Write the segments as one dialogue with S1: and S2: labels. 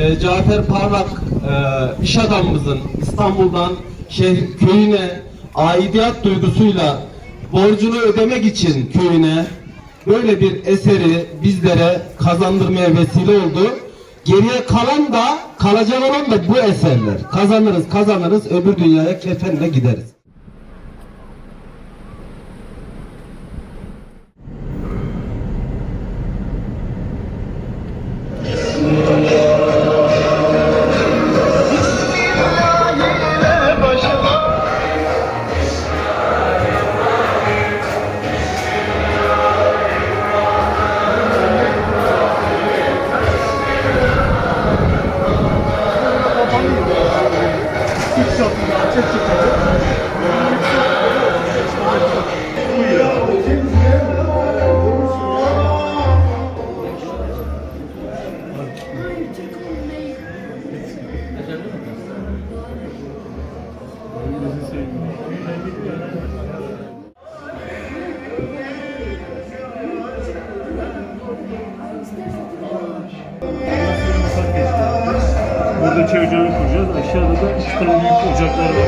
S1: e, Cafer Parlak e, iş adamımızın İstanbul'dan şehir, köyüne aidiyet duygusuyla borcunu ödemek için köyüne böyle bir eseri bizlere kazandırmaya vesile oldu. Geriye kalan da kalacak olan da bu eserler. Kazanırız kazanırız öbür dünyaya kefenle gideriz.
S2: kırça ocağını kuracağız. Aşağıda da iki tane büyük ocaklar var.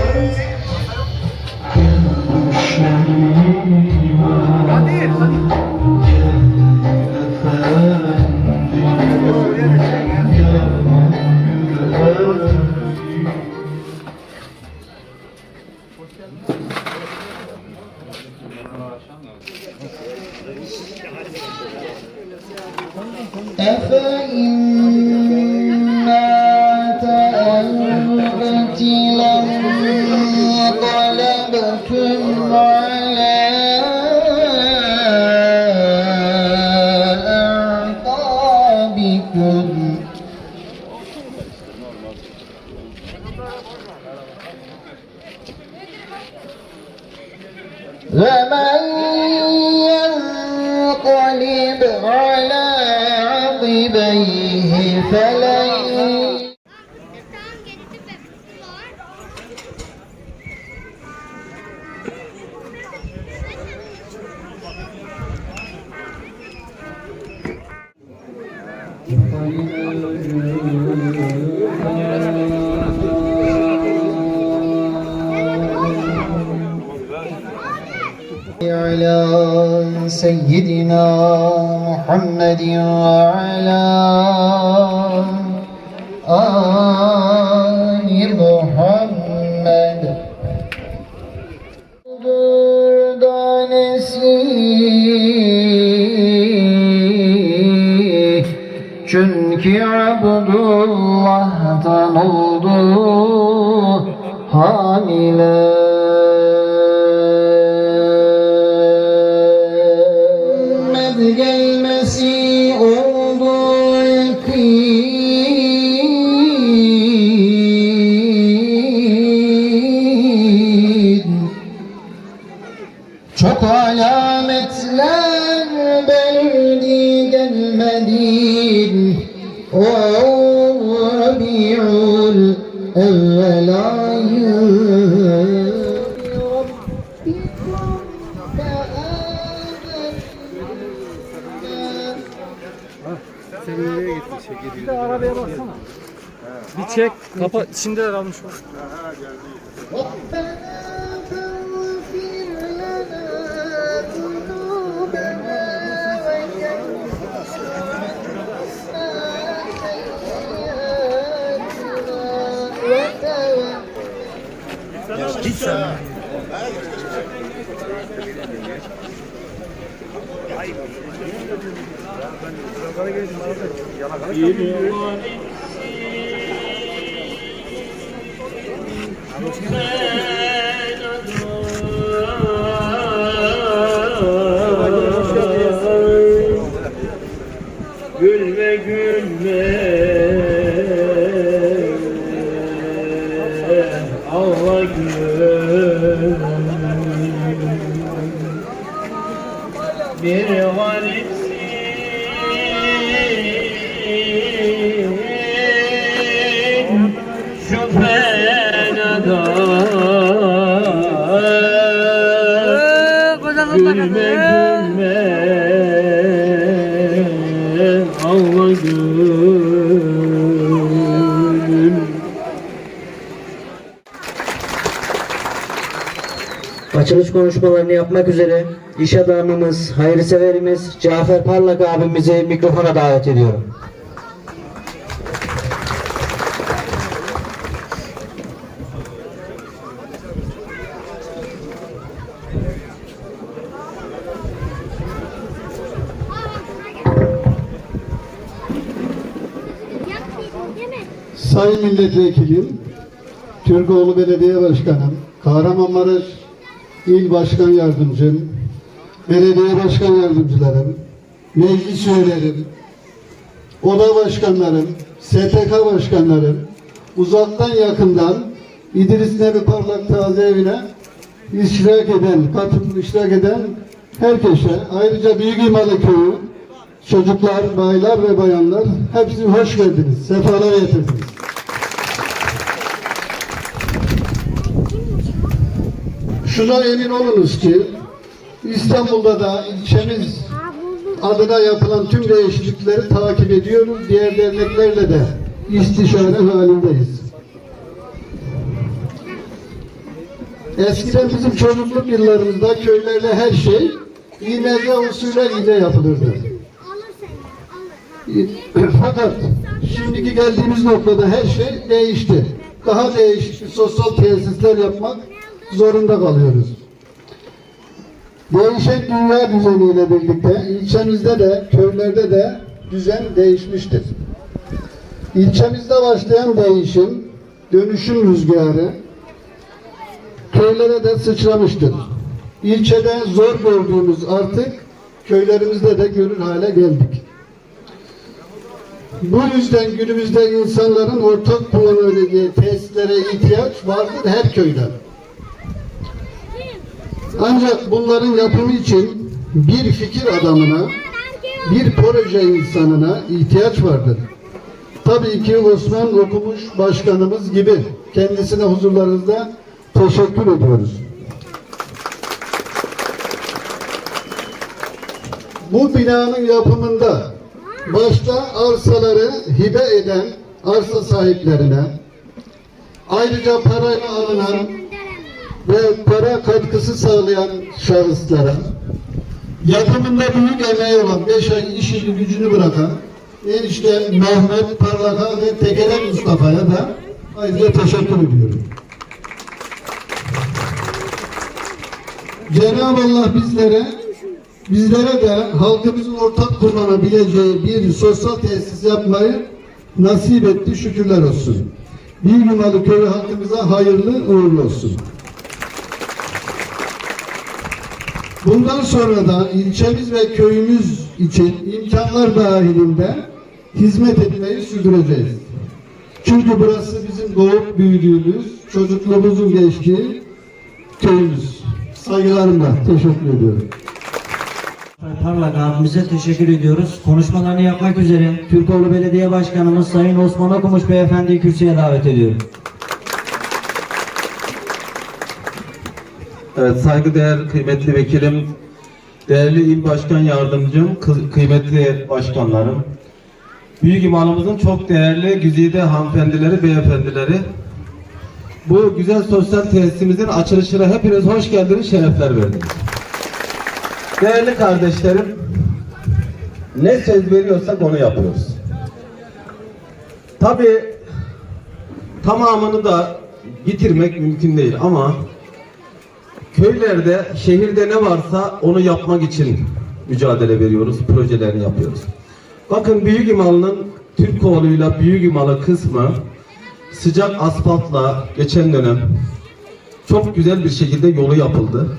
S3: Kadir!
S4: Efendim سيدنا محمد وعلى آل محمد Durdanesi Çünkü Abdullah'tan belirdi gelmedi O Rabiul evvel ayı
S2: Bir de arabaya baksana. Bir çek. Kapa. İçindeler almış o.
S4: ربنا فاغفر
S2: Gülme Bir
S5: Açılış konuşmalarını yapmak üzere iş adamımız, hayırseverimiz Cafer Parlak abimizi mikrofona davet ediyorum.
S6: Sayın Milletvekilim, Türkoğlu Belediye Başkanım, Kahramanmaraş İl Başkan Yardımcım, Belediye Başkan Yardımcılarım, meclis üyelerim, oda başkanlarım, STK başkanlarım, uzaktan yakından İdris Nebi Parlak Taze Evi'ne iştirak eden, katılıp iştirak eden herkese, ayrıca Büyük İmalı Köyü, çocuklar, baylar ve bayanlar hepsi hoş geldiniz, sefalar getirdiniz. Şuna emin olunuz ki İstanbul'da da ilçemiz adına yapılan tüm değişiklikleri takip ediyoruz. Diğer derneklerle de istişare halindeyiz. Eskiden bizim çocukluk yıllarımızda köylerde her şey İMC usulüyle yapılırdı.
S3: Alır. Ha.
S6: Fakat şimdiki geldiğimiz noktada her şey değişti. Daha değişik sosyal tesisler yapmak zorunda kalıyoruz. Değişen dünya düzeniyle birlikte ilçemizde de köylerde de düzen değişmiştir. İlçemizde başlayan değişim, dönüşüm rüzgarı köylere de sıçramıştır. İlçede zor gördüğümüz artık köylerimizde de görür hale geldik. Bu yüzden günümüzde insanların ortak kullanabileceği tesislere ihtiyaç vardır her köyde. Ancak bunların yapımı için bir fikir adamına, bir proje insanına ihtiyaç vardır. Tabii ki Osman Okumuş Başkanımız gibi kendisine huzurlarınızda teşekkür ediyoruz. Bu binanın yapımında başta arsaları hibe eden arsa sahiplerine, ayrıca parayla alınan ve para katkısı sağlayan şahıslara, yapımında büyük emeği olan beş ay işini gücünü bırakan enişte Mehmet Parlak'a ve Tekelen Mustafa'ya da ayrıca teşekkür ediyorum. Cenab-ı Allah bizlere bizlere de halkımızın ortak kullanabileceği bir sosyal tesis yapmayı nasip etti. Şükürler olsun. Bir numaralı köy halkımıza hayırlı uğurlu olsun. Bundan sonra da ilçemiz ve köyümüz için imkanlar dahilinde hizmet etmeyi sürdüreceğiz. Çünkü burası bizim doğup büyüdüğümüz, çocukluğumuzun geçtiği köyümüz. Saygılarımla teşekkür ediyorum.
S5: Parlak abimize teşekkür ediyoruz. Konuşmalarını yapmak üzere Türkoğlu Belediye Başkanımız Sayın Osman Okumuş Beyefendi'yi kürsüye davet ediyorum.
S1: Evet, saygıdeğer kıymetli vekilim, değerli il başkan yardımcım, kı- kıymetli başkanlarım, büyük imamımızın çok değerli güzide hanımefendileri, beyefendileri, bu güzel sosyal tesisimizin açılışına hepiniz hoş geldiniz, şerefler verdiniz. Değerli kardeşlerim, ne söz veriyorsak onu yapıyoruz. Tabii tamamını da bitirmek mümkün değil ama köylerde, şehirde ne varsa onu yapmak için mücadele veriyoruz, projelerini yapıyoruz. Bakın Büyük İmalı'nın Türkoğlu'yla Büyük İmalı kısmı sıcak asfaltla geçen dönem çok güzel bir şekilde yolu yapıldı.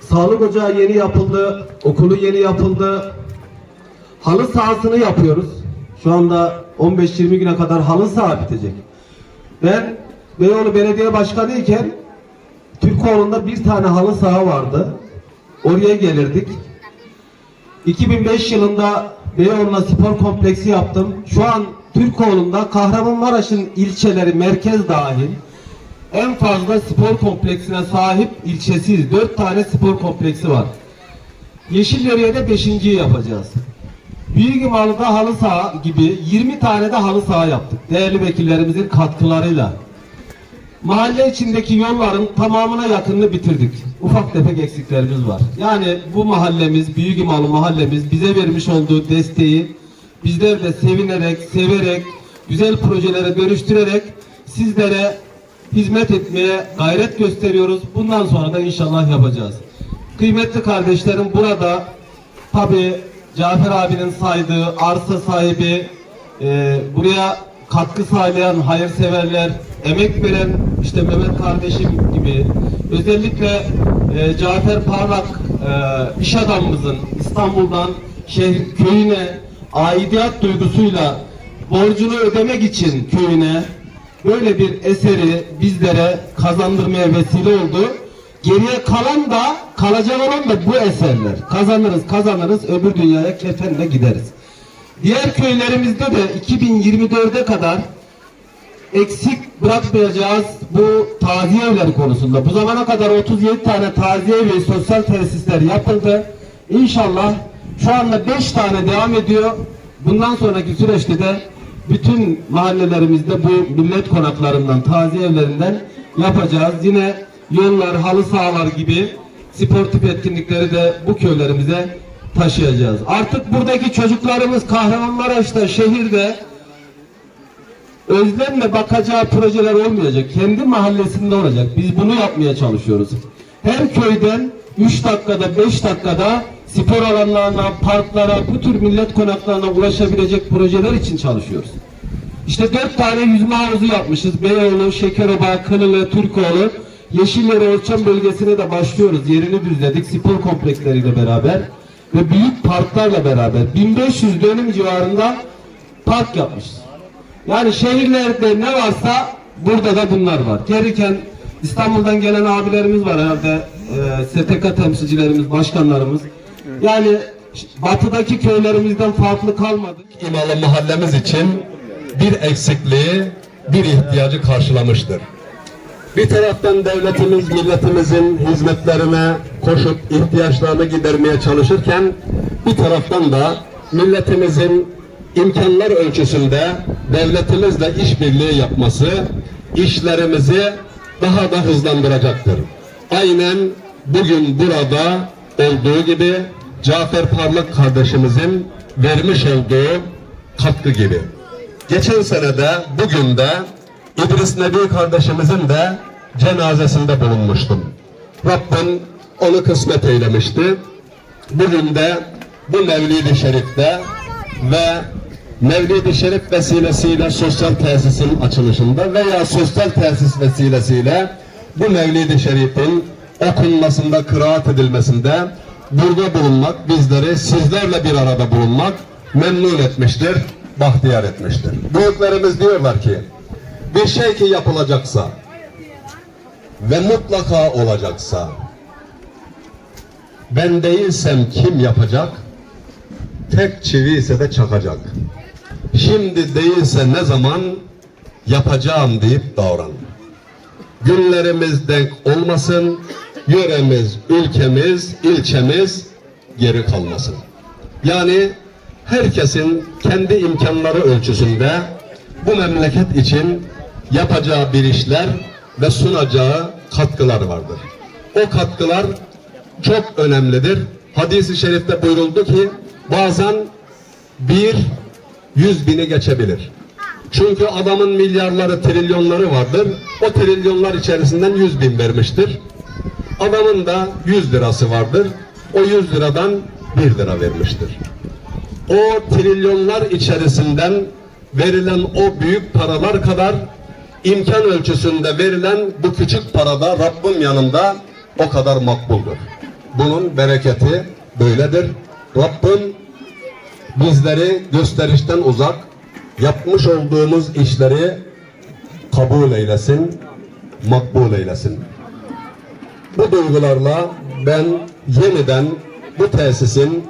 S1: Sağlık ocağı yeni yapıldı, okulu yeni yapıldı. Halı sahasını yapıyoruz. Şu anda 15-20 güne kadar halı saha bitecek. Ben Beyoğlu Belediye Başkanı iken Türkoğlu'nda bir tane halı saha vardı. Oraya gelirdik. 2005 yılında Beyoğlu'na spor kompleksi yaptım. Şu an Türkoğlu'nda Kahramanmaraş'ın ilçeleri merkez dahil en fazla spor kompleksine sahip ilçesiyiz. 4 tane spor kompleksi var. Yeşilleriye de 5.yi yapacağız. Büyük İmalı'da halı saha gibi 20 tane de halı saha yaptık. Değerli vekillerimizin katkılarıyla. Mahalle içindeki yolların tamamına yakınını bitirdik. Ufak tefek eksiklerimiz var. Yani bu mahallemiz, Büyük İmalı mahallemiz bize vermiş olduğu desteği bizler de sevinerek, severek, güzel projelere dönüştürerek sizlere hizmet etmeye gayret gösteriyoruz. Bundan sonra da inşallah yapacağız. Kıymetli kardeşlerim burada tabi Cafer abinin saydığı arsa sahibi, e, buraya katkı sağlayan hayırseverler, emek veren işte Mehmet kardeşim gibi özellikle e, Cafer Parlak e, iş adamımızın İstanbul'dan şehir, köyüne aidiyet duygusuyla borcunu ödemek için köyüne böyle bir eseri bizlere kazandırmaya vesile oldu. Geriye kalan da kalacak olan da bu eserler. Kazanırız kazanırız öbür dünyaya kefenle gideriz. Diğer köylerimizde de 2024'e kadar eksik bırakmayacağız bu taziye evleri konusunda. Bu zamana kadar 37 tane taziye evi sosyal tesisler yapıldı. İnşallah şu anda 5 tane devam ediyor. Bundan sonraki süreçte de bütün mahallelerimizde bu millet konaklarından, taziye evlerinden yapacağız. Yine yollar, halı sahalar gibi sportif etkinlikleri de bu köylerimize taşıyacağız. Artık buradaki çocuklarımız Kahramanmaraş'ta, şehirde özlemle bakacağı projeler olmayacak. Kendi mahallesinde olacak. Biz bunu yapmaya çalışıyoruz. Her köyden 3 dakikada 5 dakikada spor alanlarına, parklara, bu tür millet konaklarına ulaşabilecek projeler için çalışıyoruz. İşte dört tane yüzme havuzu yapmışız. Beyoğlu, Şekeroba, Kılılı, Türkoğlu. Yeşilleri Orçan bölgesine de başlıyoruz. Yerini düzledik spor kompleksleriyle beraber ve büyük parklarla beraber 1500 dönüm civarında park yapmışız. Yani şehirlerde ne varsa burada da bunlar var. Gelirken İstanbul'dan gelen abilerimiz var herhalde. E, STK temsilcilerimiz, başkanlarımız. Yani batıdaki köylerimizden farklı kalmadık.
S7: İmalı mahallemiz için bir eksikliği, bir ihtiyacı karşılamıştır. Bir taraftan devletimiz milletimizin hizmetlerine koşup ihtiyaçlarını gidermeye çalışırken bir taraftan da milletimizin imkanlar ölçüsünde devletimizle işbirliği yapması işlerimizi daha da hızlandıracaktır. Aynen bugün burada olduğu gibi Cafer Parlak kardeşimizin vermiş olduğu katkı gibi. Geçen senede bugün de İdris Nebi kardeşimizin de cenazesinde bulunmuştum. Rabbim onu kısmet eylemişti. Bugün de bu Mevlid-i Şerif'te ve Mevlid-i Şerif vesilesiyle sosyal tesisin açılışında veya sosyal tesis vesilesiyle bu Mevlid-i Şerif'in okunmasında, kıraat edilmesinde burada bulunmak, bizleri sizlerle bir arada bulunmak memnun etmiştir, bahtiyar etmiştir. Büyüklerimiz diyorlar ki, bir şey ki yapılacaksa ve mutlaka olacaksa ben değilsem kim yapacak? Tek çivi ise de çakacak. Şimdi değilse ne zaman yapacağım deyip davran. Günlerimiz denk olmasın, yöremiz, ülkemiz, ilçemiz geri kalmasın. Yani herkesin kendi imkanları ölçüsünde bu memleket için yapacağı bir işler ve sunacağı katkılar vardır. O katkılar çok önemlidir. Hadis-i şerifte buyuruldu ki bazen bir yüz bini geçebilir. Çünkü adamın milyarları, trilyonları vardır. O trilyonlar içerisinden yüz bin vermiştir. Adamın da yüz lirası vardır. O yüz liradan bir lira vermiştir. O trilyonlar içerisinden verilen o büyük paralar kadar imkan ölçüsünde verilen bu küçük parada Rabbim yanında o kadar makbuldur. Bunun bereketi böyledir. Rabbim bizleri gösterişten uzak yapmış olduğumuz işleri kabul eylesin, makbul eylesin. Bu duygularla ben yeniden bu tesisin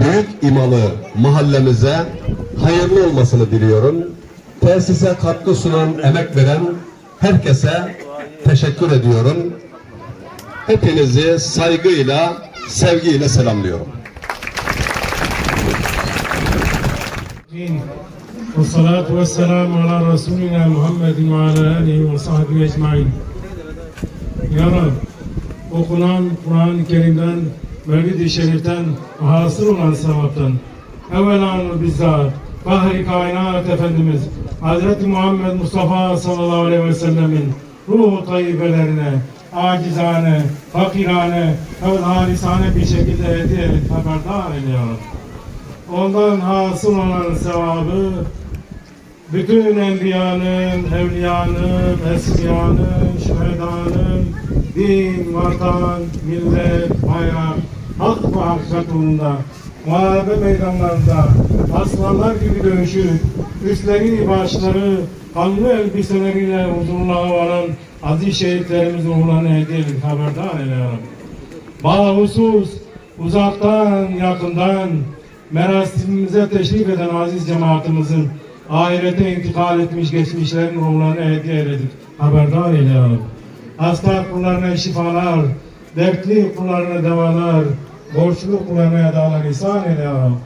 S7: Büyük İmalı mahallemize hayırlı olmasını diliyorum. Tesise katkı sunan, emek veren herkese teşekkür ediyorum. Hepinizi saygıyla, sevgiyle selamlıyorum.
S2: والصلاة والسلام على رسولنا محمد وعلى آله وصحبه أجمعين Ya Rab, okunan Kur'an-ı Kerim'den, Mevlid-i Şerif'ten hasıl olan sevaptan, evvelanı bizzat, Fahri Kainat Efendimiz, Hz. Muhammed Mustafa sallallahu aleyhi ve sellemin ruhu tayyibelerine, acizane, fakirane ve harisane bir şekilde hediye edip haberdar ediyorum. Ondan hasıl olan sevabı bütün enbiyanın, evliyanın, esriyanın, şühedanın, din, vatan, millet, bayrak, hak ve hakikat uğrunda, muharebe meydanlarında aslanlar gibi dövüşüp, üstleri, başları, kanlı elbiseleriyle huzurluğa varan aziz şehitlerimiz ruhlarını edip haberdar ediyorum. Bahusus uzaktan yakından merasimimize teşrif eden aziz cemaatimizin ahirete intikal etmiş geçmişlerin ruhlarını hediye edip haberdar eyleyelim. Hasta kullarına şifalar, dertli kullarına devalar, borçlu kullarına edalar ihsan eyleyelim.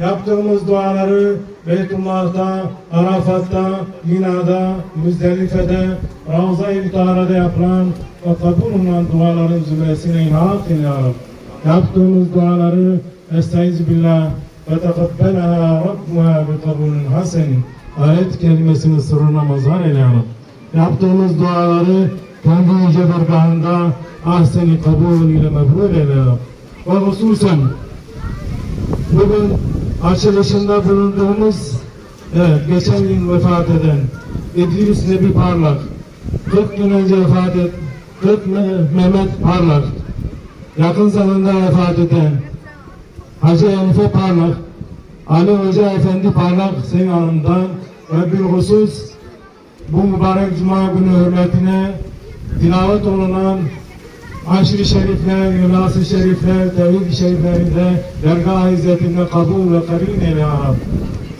S2: Yaptığımız duaları Beytullah'ta, Arafat'ta, Mina'da, Müzdelife'de, Ravza-i Mutahara'da yapılan ve kabul olunan duaların zümresine inhak eyleyelim. Yaptığımız duaları Estaizu billah ve tekabbelaha Rabbuha bi kabulün hasenin ayet kelimesinin sırrına mazhar eyleyelim. Yaptığımız duaları kendi yüce bergahında ahseni kabul ile mebrur eyleyelim. Ve hususen bugün açılışında bulunduğumuz evet, geçen gün vefat eden İdris Nebi Parlak 40 gün önce vefat et 40 Me- Mehmet Parlak yakın zamanda vefat eden Hacı Elife Parlak Ali Hoca Efendi Parlak senin anından ve bilhusus bu mübarek Cuma günü hürmetine tilavet olunan Aşırı şerifler, yılası şerifler, tevhid şeriflerinde dergah izzetinde kabul ve karin eyle ya Rab.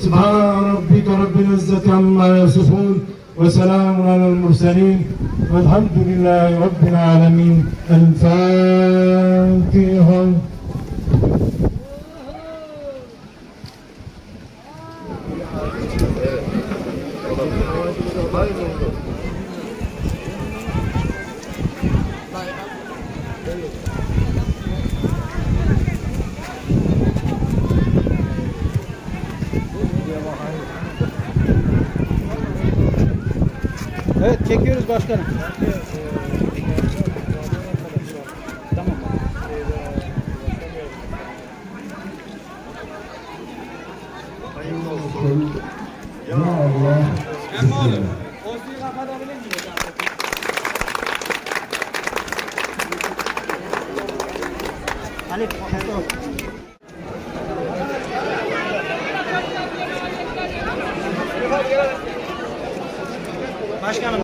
S2: Subhan rabbike rabbil izzeti amma yasifun ve selamun alel murselin velhamdülillahi rabbil alemin. El Fatiha.
S5: Evet çekiyoruz başkanım.